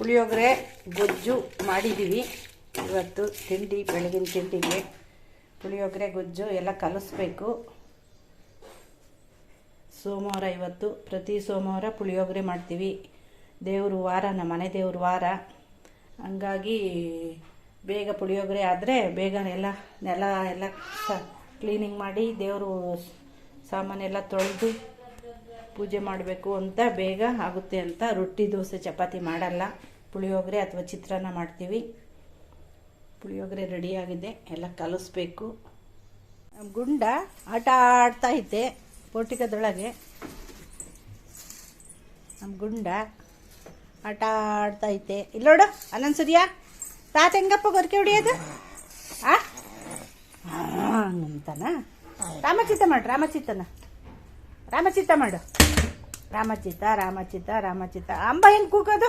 ಪುಳಿಯೋಗರೆ, ಗೊಜ್ಜು ಮಾಡಿದ್ದೀವಿ ಇವತ್ತು ತಿಂಡಿ, ಬೆಳಗಿನ ತಿಂಡಿಗೆ ಪುಳಿಯೋಗರೆ, ಗೊಜ್ಜು ಎಲ್ಲ ಕಲಿಸ್ಬೇಕು. ಸೋಮವಾರ ಇವತ್ತು, ಪ್ರತಿ ಸೋಮವಾರ ಪುಳಿಯೋಗರೆ ಮಾಡ್ತೀವಿ. ದೇವರು ವಾರ, ನಮ್ಮ ಮನೆ ದೇವ್ರ ವಾರ. ಹಂಗಾಗಿ ಬೇಗ ಪುಳಿಯೋಗರೆ ಆದರೆ ಬೇಗ ಎಲ್ಲ ನೆಲ ಎಲ್ಲ ಕ್ಲೀನಿಂಗ್ ಮಾಡಿ ದೇವರು ಸಾಮಾನೆಲ್ಲ ತೊಳೆದು ಪೂಜೆ ಮಾಡಬೇಕು ಅಂತ ಬೇಗ ಆಗುತ್ತೆ ಅಂತ ರೊಟ್ಟಿ, ದೋಸೆ, ಚಪಾತಿ ಮಾಡಲ್ಲ. ಪುಳಿಯೋಗರೆ ಅಥವಾ ಚಿತ್ರಾನ್ನ ಮಾಡ್ತೀವಿ. ಪುಳಿಯೋಗರೆ ರೆಡಿಯಾಗಿದೆ ಎಲ್ಲ ಕಲಿಸ್ಬೇಕು. ಗುಂಡ ಆಟ ಆಡ್ತಾ ಇದ್ದೆ ಪೋಟಿಕದೊಳಗೆ. ನಮ್ಮ ಗುಂಡ ಆಟ ಆಡ್ತಾ ಇಲ್ಲಿ ನೋಡು ಅನಂತ ಸೂರ್ಯ. ತಾತ ಹೆಂಗಪ್ಪ ಗೊರಕೆ ಹೊಡಿಯೋದು? ಆ? ರಾಮಚಿತ್ತ ಮಾಡು, ರಾಮಚಿತ್ತನ. ರಾಮಚಿತ್ತ ಮಾಡು. ರಾಮಚಿತ್ತ ರಾಮಚಿತ್ತ ರಾಮಚಿತ್ತ. ಅಂಬ ಹೆಂಗೆ ಕೂಗೋದು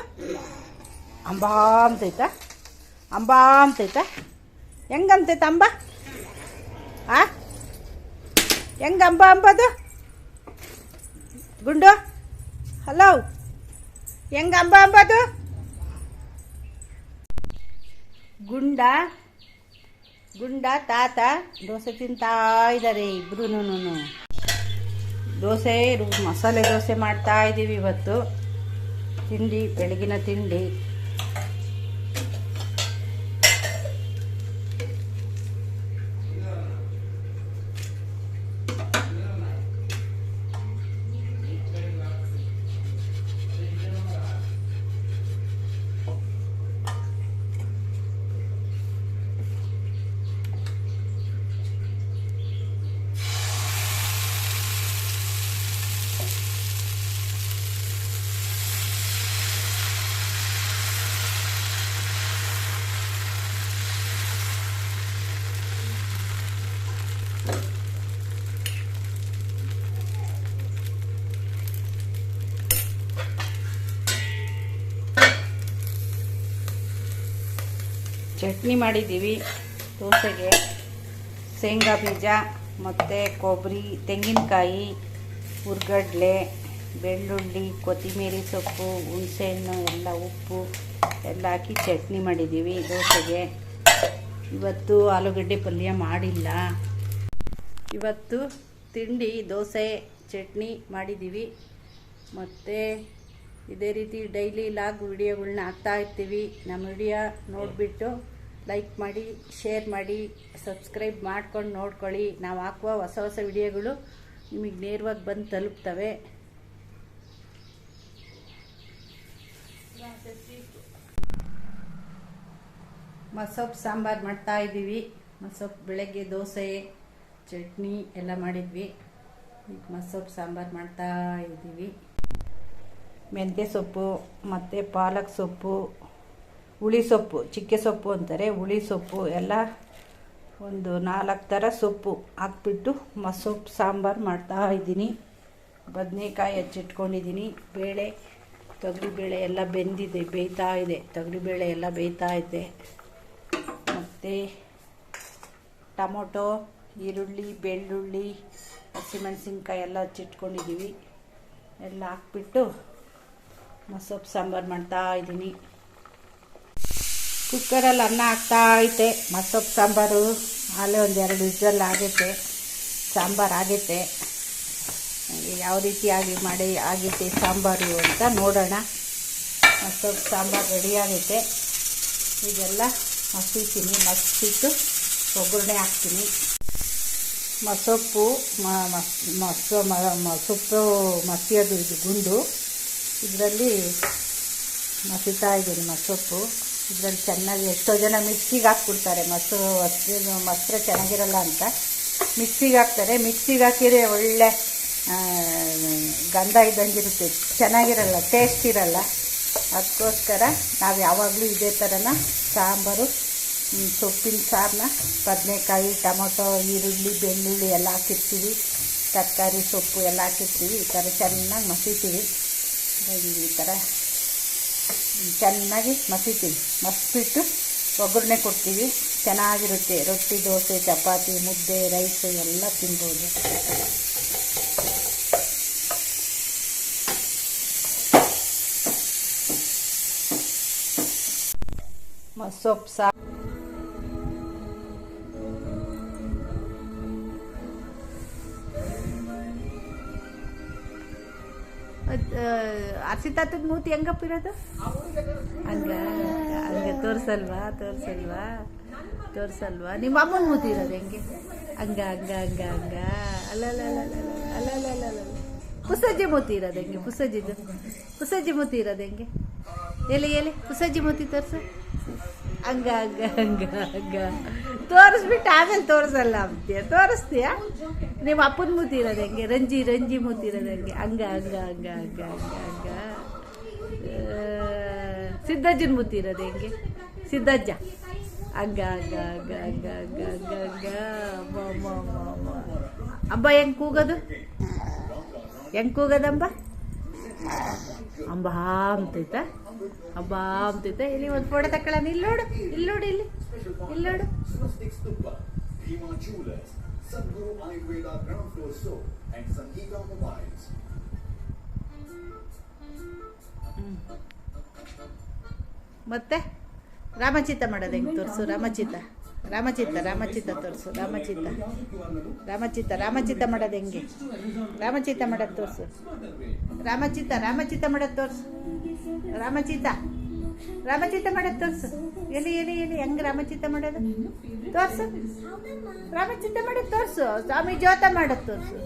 ಅಂಬಾ ಅಂತೈತ ಅಂಬಾ ಅಂತೈತ ಹೆಂಗಂತೈತ ಅಂಬ? ಆ? ಹೆಂಗ ಅಂಬ ಅಂಬದು? ಗುಂಡು? ಹಲೋ ಹೆಂಗ ಅಂಬ ಅಂಬದು? ಗುಂಡ? ಗುಂಡ ತಾತ? ದೋಸೆ ತಿಂತಾ ಇದ್ದಾರೆ ಇಬ್ರು ದೋಸೆ ರು- ಮಸಾಲೆ ದೋಸೆ ಮಾಡ್ತಾ ಇದ್ದೀವಿ ಇವತ್ತು. ತಿಂಡಿ, ಬೆಳಗಿನ ತಿಂಡಿ. ಚಟ್ನಿ ಮಾಡಿದ್ದೀವಿ. ದೋಸೆಗೆ ಶೇಂಗಾ ಬೀಜ, ಮತ್ತು ಕೊಬ್ಬರಿ, ತೆಂಗಿನಕಾಯಿ, ಹುರ್ಗಡ್ಲೆ, ಬೆಳ್ಳುಳ್ಳಿ ಕೊತ್ತಂಬರಿ ಸೊಪ್ಪು, ಹುಣಸೆಹಣ್ಣು, ಎಲ್ಲ ಉಪ್ಪು ಎಲ್ಲ ಹಾಕಿ ಚಟ್ನಿ ಮಾಡಿದ್ದೀವಿ ದೋಸೆಗೆ. ಇವತ್ತು ಆಲೂಗಡ್ಡೆ ಪಲ್ಯ ಮಾಡಿಲ್ಲ. ಇವತ್ತು ತಿಂಡಿ, ದೋಸೆ, ಚಟ್ನಿ ಮಾಡಿದ್ದೀವಿ. ಮತ್ತು ಇದೇ ರೀತಿ ಡೈಲಿ ಲಾಗ್ ವಿಡಿಯೋಗಳನ್ನ ಹಾಕ್ತಾ ಇರ್ತೀವಿ. ನಮ್ಮ ವಿಡಿಯೋ ನೋಡಿಬಿಟ್ಟು ಲೈಕ್ ಮಾಡಿ ಶೇರ್ ಮಾಡಿ ಸಬ್ಸ್ಕ್ರೈಬ್ ಮಾಡ್ಕೊಂಡು ನೋಡ್ಕೊಳ್ಳಿ. ನಾವು ಹಾಕುವ ಹೊಸ ಹೊಸ ವಿಡಿಯೋಗಳು ನಿಮಗೆ ನೇರವಾಗಿ ಬಂದು ತಲುಪ್ತವೆ. ಮಸೊಪ್ಪು ಸಾಂಬಾರು ಮಾಡ್ತಾ ಇದ್ದೀವಿ. ಮಸೊಪ್ಪು ಬೆಳಗ್ಗೆ ದೋಸೆ, ಚಟ್ನಿ ಎಲ್ಲ ಮಾಡಿದ್ವಿ. ಈಗ ಮಸೊಪ್ಪು ಸಾಂಬಾರು ಮಾಡ್ತಾ ಇದ್ದೀವಿ. ಮೆಂತ್ಯ ಸೊಪ್ಪು, ಮತ್ತು ಪಾಲಕ್ ಸೊಪ್ಪು. ಹುಳಿ ಸೊಪ್ಪು, ಚಿಕ್ಕೆ ಸೊಪ್ಪು ಅಂತಾರೆ. ಹುಳಿ ಸೊಪ್ಪು ಎಲ್ಲ ಒಂದು ನಾಲ್ಕು ಥರ ಸೊಪ್ಪು ಹಾಕ್ಬಿಟ್ಟು ಮಸೊಪ್ಪು ಸಾಂಬಾರು ಮಾಡ್ತಾ ಇದ್ದೀನಿ. ಬದನೆಕಾಯಿ ಹಚ್ಚಿಟ್ಕೊಂಡಿದ್ದೀನಿ. ಬೇಳೆ, ತೊಗರಿಬೇಳೆ ಎಲ್ಲ ಬೆಂದಿದೆ, ಬೇಯ್ತಾ ಇದೆ. ತೊಗರಿಬೇಳೆ ಎಲ್ಲ ಬೇಯ್ತಾ ಇದೆ. ಮತ್ತು ಟೊಮೊಟೊ, ಈರುಳ್ಳಿ, ಬೆಳ್ಳುಳ್ಳಿ, ಹಸಿಮೆಣಸಿನ್ಕಾಯಿ ಎಲ್ಲ ಹಚ್ಚಿಟ್ಕೊಂಡಿದ್ದೀವಿ. ಎಲ್ಲ ಹಾಕ್ಬಿಟ್ಟು ಮೊಸೊಪ್ಪು ಸಾಂಬಾರು ಮಾಡ್ತಾ ಇದ್ದೀನಿ. ಕುಕ್ಕರಲ್ಲಿ ಅನ್ನ ಹಾಕ್ತಾ ಐತೆ. ಮಸೊಪ್ಪು ಸಾಂಬಾರು, ಆಲೇ ಎರಡು ವಿಸಲ್ ಆಗೈತೆ ಸಾಂಬಾರು ಆಗೈತೆ ಯಾವ ರೀತಿಯಾಗಿ ಮಾಡಿ ಆಗೈತೆ ಸಾಂಬಾರು ಅಂತ ನೋಡೋಣ. ಮಸೊಪ್ಪು ಸಾಂಬಾರು ರೆಡಿ ಆಗೈತೆ ಇದೆಲ್ಲ ಮಸೀತೀನಿ ಮಸ್ಸಿಟ್ಟು ಒಗ್ಗರಣೆ ಹಾಕ್ತೀನಿ. ಮಸೊಪ್ಪು ಮಸ್ ಮಸೊ, ಮ- ಮ- ಸೊಪ್ಪು ಮಸಿಯೋದು ಇದು ಗುಂಡು. ಇದರಲ್ಲಿ ಮಸಿತಾ ಇದ್ದೀನಿ ಮಸೊಪ್ಪು. ಇದರಲ್ಲಿ ಚೆನ್ನಾಗಿ ಎಷ್ಟೋ ಜನ ಮಿಕ್ಸಿಗೆ ಹಾಕ್ಬಿಡ್ತಾರೆ. ಮೊಸರು ಮೊಸರು ಮೊಸರು ಚೆನ್ನಾಗಿರಲ್ಲ ಅಂತ. ಮಿಕ್ಸಿಗೆ ಹಾಕ್ತಾರೆ. ಮಿಕ್ಸಿಗೆ ಹಾಕಿದರೆ ಒಳ್ಳೆ ಗಂಧ ಇದ್ದಂಗೆ ಇರುತ್ತೆ ಚೆನ್ನಾಗಿರಲ್ಲ ಟೇಸ್ಟ್ ಇರಲ್ಲ. ಅದಕ್ಕೋಸ್ಕರ ನಾವು ಯಾವಾಗಲೂ ಇದೇ ಥರನ ಸಾಂಬಾರು ಸೊಪ್ಪಿನ ಸಾರನ್ನ ಬದನೆಕಾಯಿ, ಟೊಮೊಟೊ, ಈರುಳ್ಳಿ, ಬೆಳ್ಳುಳ್ಳಿ ಎಲ್ಲ ಹಾಕಿರ್ತೀವಿ. ತರಕಾರಿ ಸೊಪ್ಪು ಎಲ್ಲ ಹಾಕಿರ್ತೀವಿ. ಈ ಥರ ಚೆನ್ನಾಗಿ ಮಸೀತೀವಿ. ಈ ಥರ. ಚೆನ್ನಾಗಿ ಮಸಿತೀವಿ ಮಸ್ಬಿಟ್ಟು ಒಗ್ಗರಣೆ ಕೊಡ್ತೀವಿ. ಚೆನ್ನಾಗಿರುತ್ತೆ. ರೊಟ್ಟಿ, ದೋಸೆ, ಚಪಾತಿ, ಮುದ್ದೆ, ರೈಸು ಎಲ್ಲ ತಿನ್ಬೋದು. ಸೊಪ್ಪು ಸಾ ಅರ್ಸಿತಾತದ ಮೂತಿ ಹೆಂಗಪ್ಪ ಇರೋದು ಹಂಗ ಹಂಗ ತೋರ್ಸಲ್ವಾ ತೋರ್ಸಲ್ವಾ ತೋರ್ಸಲ್ವಾ ನಿಮ್ಮ ಅಮ್ಮನ ಮೂತಿ ಇರೋದು ಹೆಂಗೆ ಹಂಗ ಹಂಗ ಹಂಗ ಹಂಗ ಅಲ್ಲಲ್ಲ ಅಲ್ಲಲ್ಲ ಪುಸಜ್ಜಿ ಮೂತಿ ಇರೋದು ಹೆಂಗೆ ಪುಸಜ್ಜಿದು ಪುಸಜ್ಜಿ ಮೂತಿ ಇರೋದು ಹೆಂಗೆ ಎಲ್ಲಿ ಎಲ್ಲಿ ಪುಸಜ್ಜಿ ಮೂತಿ ತೋರ್ಸು ಹಂಗ ಹಂಗ ಹಂಗ ಹಂಗ ತೋರಿಸ್ಬಿಟ್ಟು ಆಮೇಲೆ ತೋರಿಸಲ್ಲ ಅಂತೀಯ ತೋರಿಸ್ತೀಯ ನಿಮ್ಮ ಅಪ್ಪನ ಮೂತಿ ಇರೋದು ಹೆಂಗೆ? ರಂಜಿ ರಂಜಿ ಮೂತಿ ಇರೋದು ಹೆಂಗೆ? ಹಂಗ ಹಂಗ ಹಂಗ ಹಂಗ ಹಂಗ ಹಂಗ. ಸಿದ್ದಜ್ಜನ ಮೂತಿ ಇರೋದು ಹೆಂಗೆ? ಸಿದ್ದಜ್ಜ. ಹಂಗ ಹಂಗ ಹಂಗ ಹಂಗ ಹಂಗ ಹಂಗ ಹಂಗ. ಅಬ್ಬ ಹೆಂಗೆ ಕೂಗೋದು? ಹೆಂಗೆ ಕೂಗೋದಂಬ ಅಂಬ? ಅಂತೈತ ಅಂಬ ಅಂತೈತ ಇಲ್ಲಿ ಒಂದು ಫೋಟೋ ತಕೊಳ್ಳೋಣ. ಇಲ್ಲಿ ನೋಡು. ಇಲ್ಲಿ ನೋಡು, ಇಲ್ಲಿ. ಇಲ್ಲಿ ನೋಡು. Sadhguru Ayurveda Ground Floor Store, and Sangeeta Mobiles. ಮತ್ತೆ? ರಾಮಚಿತ್ತ ಮಾಡೋದು ಹೆಂಗೆ ತೋರಿಸು? ರಾಮಚಿತ್ತ. ರಾಮಚಿತ್ತ ರಾಮಚಿತ್ತ ತೋರಿಸು ರಾಮಚಿತ್ತ. ರಾಮಚಿತ್ತ ರಾಮಚಿತ್ತ ಮಾಡೋದು ಹೆಂಗೆ? ರಾಮಚಿತ್ತ ಮಾಡೋದು ತೋರಿಸು. ರಾಮಚಿತ್ತ ರಾಮಚಿತ್ತ ಮಾಡೋದು ತೋರಿಸು. ರಾಮಚಿತ್ತ. ರಾಮಚಿತ್ತ ಮಾಡೋದು ತೋರಿಸು. ಎಲ್ಲಿ ಎಲ್ಲಿ ಎಲ್ಲಿ? ಹೆಂಗೆ ರಾಮಚಿತ್ತ ಮಾಡೋದು? ತೋರಿಸು. ರಾಮಚಿತ್ತ ಮಾಡೋದು ತೋರಿಸು. ಸ್ವಾಮಿ ಜ್ಯೋತ ಮಾಡೋದು ತೋರಿಸು.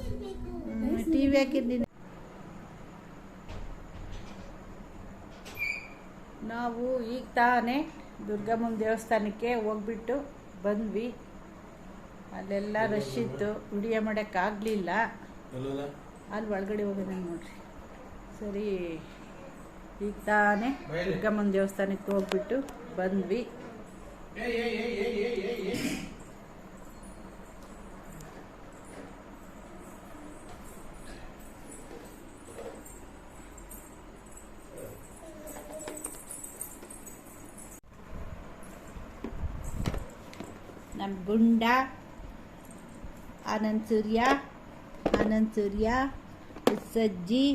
ಟಿ ವಿ ಹಾಕಿದ್ದೀನಿ ನಾವು ಈಗ ತಾನೇ ದುರ್ಗಮ್ಮನ ದೇವಸ್ಥಾನಕ್ಕೆ ಹೋಗ್ಬಿಟ್ಟು ಬಂದ್ವಿ. ಅಲ್ಲೆಲ್ಲ ರಶ್ ಇತ್ತು. ವಿಡಿಯೋ ಮಾಡೋಕ್ಕಾಗಲಿಲ್ಲ. ಅಲ್ಲಿ ಒಳಗಡೆ ಹೋಗೋಣ ನೋಡ್ರಿ. ಸರಿ. ಈಗ ತಾನೇ ದುರ್ಗಮ್ಮನ ದೇವಸ್ಥಾನಕ್ಕೆ ಹೋಗ್ಬಿಟ್ಟು ಬಂದ್ವಿ. ನಮ್ಮ ಗುಂಡ ಆನಂದ್ ಸೂರ್ಯ ಆನಂದ್ ಸೂರ್ಯ ಸಜ್ಜಿ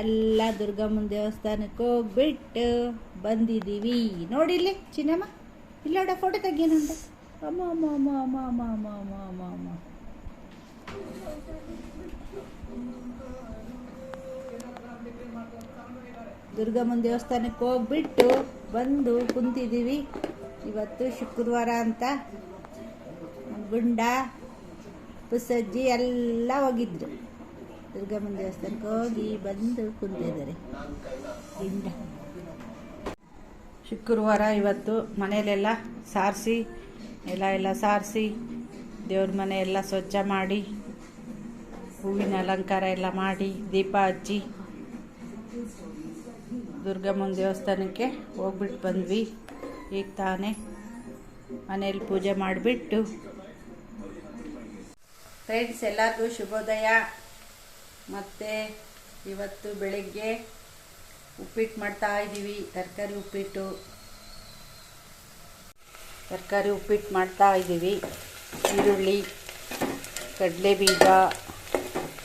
ಎಲ್ಲ ದುರ್ಗಮ್ಮನ ದೇವಸ್ಥಾನಕ್ಕೆ ಹೋಗ್ಬಿಟ್ಟು ಬಂದಿದ್ದೀವಿ. ನೋಡಿಲ್ಲಿ ಚಿನ್ನಮ್ಮ, ಇಲ್ಲ ನೋಡ ಫೋಟೋ ತೆಗೀನುಂಟ ಅಮ್ಮ ಅಮ್ಮ ಅಮ್ಮ ಅಮ್ಮ ಅಮ್ಮ ಅಮ್ಮ ಅಮ್ಮ ಅಮ್ಮ ಅಮ್ಮ. ದುರ್ಗಮ್ಮನ ದೇವಸ್ಥಾನಕ್ಕೆ ಹೋಗ್ಬಿಟ್ಟು ಬಂದು ಕುಂತಿದ್ದೀವಿ. ಇವತ್ತು ಶುಕ್ರವಾರ ಅಂತ. ಗುಂಡ, ಪುಸಜ್ಜಿ ಎಲ್ಲ ಹೋಗಿದ್ರು. ದುರ್ಗಮ್ಮನ ದೇವಸ್ಥಾನಕ್ಕೆ ಹೋಗಿ ಬಂದು ಕುಂತಿದ್ದಾರೆ. ಶುಕ್ರವಾರ ಇವತ್ತು ಮನೆಯಲ್ಲೆಲ್ಲ ಸಾರಿಸಿ, ಎಲ್ಲ ಎಲ್ಲ ಸಾರಿಸಿ, ದೇವ್ರ ಮನೆ ಎಲ್ಲ ಸ್ವಚ್ಛ ಮಾಡಿ, ಹೂವಿನ ಅಲಂಕಾರ ಎಲ್ಲ ಮಾಡಿ, ದೀಪ ಹಚ್ಚಿ ದುರ್ಗಮ್ಮನ ದೇವಸ್ಥಾನಕ್ಕೆ ಹೋಗ್ಬಿಟ್ಟು ಬಂದ್ವಿ. ಈಗ ತಾನೇ ಮನೇಲಿ ಪೂಜೆ ಮಾಡಿಬಿಟ್ಟು ಫ್ರೆಂಡ್ಸ್ ಎಲ್ಲರಿಗೂ ಶುಭೋದಯ. ಮತ್ತು ಇವತ್ತು ಬೆಳಗ್ಗೆ ಉಪ್ಪಿಟ್ಟು ಮಾಡ್ತಾ ಇದ್ದೀವಿ. ತರಕಾರಿ ಉಪ್ಪಿಟ್ಟು. ತರಕಾರಿ ಉಪ್ಪಿಟ್ಟು ಮಾಡ್ತಾ ಇದ್ದೀವಿ. ಈರುಳ್ಳಿ ಕಡಲೆ ಬೀಜ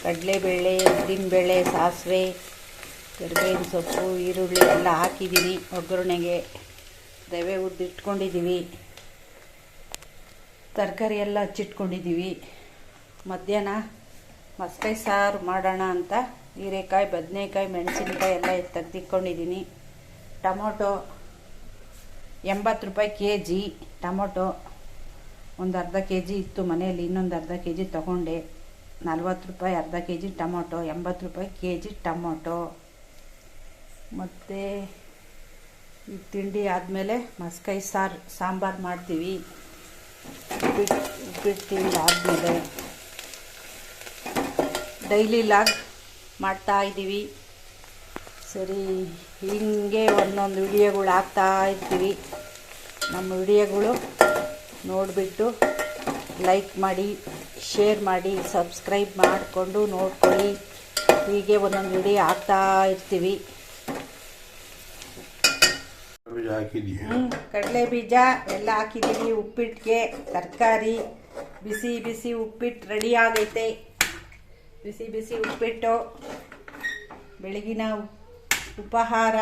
ಕಡಲೆಬೇಳೆ, ಉದ್ದಿನಬೇಳೆ, ಸಾಸಿವೆ, ಕರಿಬೇವಿನ ಸೊಪ್ಪು, ಈರುಳ್ಳಿ ಎಲ್ಲ ಹಾಕಿದ್ದೀನಿ ಒಗ್ಗರಣೆಗೆ. ರವೆ ಉದ್ದಿಟ್ಕೊಂಡಿದ್ದೀವಿ ತರಕಾರಿ ಎಲ್ಲ ಹಚ್ಚಿಟ್ಕೊಂಡಿದ್ದೀವಿ. ಮಧ್ಯಾಹ್ನ ಮಸ್ಕಾಯಿ ಸಾರು ಮಾಡೋಣ ಅಂತ ಹೀರೆಕಾಯಿ, ಬದನೆಕಾಯಿ, ಮೆಣಸಿನ್ಕಾಯಿ ಎಲ್ಲ ತೆಗ್ದಿಕ್ಕೊಂಡಿದ್ದೀನಿ ಟೊಮೊಟೊ ಎಂಬತ್ತು ರೂಪಾಯಿ ಕೆ ಜಿ ಟೊಮೊಟೊ ಒಂದು ಅರ್ಧ ಕೆ ಜಿ ಇತ್ತು ಮನೆಯಲ್ಲಿ, ಇನ್ನೊಂದು ಅರ್ಧ ಕೆ ಜಿ ತೊಗೊಂಡೆ. ನಲ್ವತ್ತು ರೂಪಾಯಿ ಅರ್ಧ ಕೆ ಜಿ ಟೊಮೊಟೊ, ಎಂಬತ್ತು ರೂಪಾಯಿ ಕೆ ಜಿ ಟೊಮೊಟೊ. ಮತ್ತು ಈ ತಿಂಡಿ ಆದಮೇಲೆ ಮಸ್ಕಾಯಿ ಸಾರು, ಸಾಂಬಾರು ಮಾಡ್ತೀವಿ. ಉಪ್ಪಿಟ್ಟು ಉಪ್ಪಿಟ್ಟು ತಿಂಡಿ ಆದಮೇಲೆ ಡೈಲಿ ಲಾಗ್ ಮಾಡ್ತಾ ಇದ್ದೀವಿ. ಸರಿ ಹೀಗೆ ಒಂದೊಂದು ವಿಡಿಯೋಗಳು ಹಾಕ್ತಾ ಇರ್ತೀವಿ. ನಮ್ಮ ವಿಡಿಯೋಗಳು ನೋಡಿಬಿಟ್ಟು ಲೈಕ್ ಮಾಡಿ ಶೇರ್ ಮಾಡಿ ಸಬ್ಸ್ಕ್ರೈಬ್ ಮಾಡಿಕೊಂಡು ನೋಡ್ಕೊಳ್ಳಿ. ಹೀಗೆ ಒಂದೊಂದು ವಿಡಿಯೋ ಹಾಕ್ತಾ ಇರ್ತೀವಿ. ಕಡಲೆ ಬೀಜ ಎಲ್ಲ ಹಾಕಿದ್ದೀವಿ. ಉಪ್ಪಿಟ್ಟಿಗೆ ತರಕಾರಿ ಬಿಸಿ ಬಿಸಿ ಉಪ್ಪಿಟ್ಟು ರೆಡಿ ಆಗೈತೆ. ಬಿಸಿ ಬಿಸಿ ಉಪ್ಪಿಟ್ಟು, ಬೆಳಗಿನ ಉಪಹಾರ,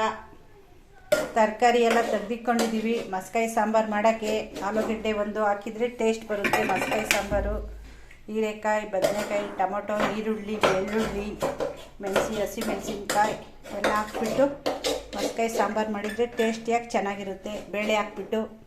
ತರಕಾರಿ ಎಲ್ಲ ತೆಗೆದಿಕೊಂಡಿದ್ದೀವಿ. ಮಸ್ಕಾಯಿ ಸಾಂಬಾರು ಮಾಡೋಕ್ಕೆ ಆಲೂಗಡ್ಡೆ ಒಂದು ಹಾಕಿದರೆ ಟೇಸ್ಟ್ ಬರುತ್ತೆ. ಮಸ್ಕಾಯಿ ಸಾಂಬಾರು, ಹೀರೆಕಾಯಿ, ಬದನೆಕಾಯಿ, ಟೊಮೊಟೊ, ಈರುಳ್ಳಿ, ಬೆಳ್ಳುಳ್ಳಿ, ಮೆಣಸಿ ಹಸಿ ಮೆಣಸಿನ್ಕಾಯಿ ಎಲ್ಲ ಹಾಕ್ಬಿಟ್ಟು ಮಸ್ಕಾಯಿ ಸಾಂಬಾರು ಮಾಡಿದರೆ ಟೇಸ್ಟಿಯಾಗಿ ಚೆನ್ನಾಗಿರುತ್ತೆ? ಬೇಳೆ ಹಾಕ್ಬಿಟ್ಟು.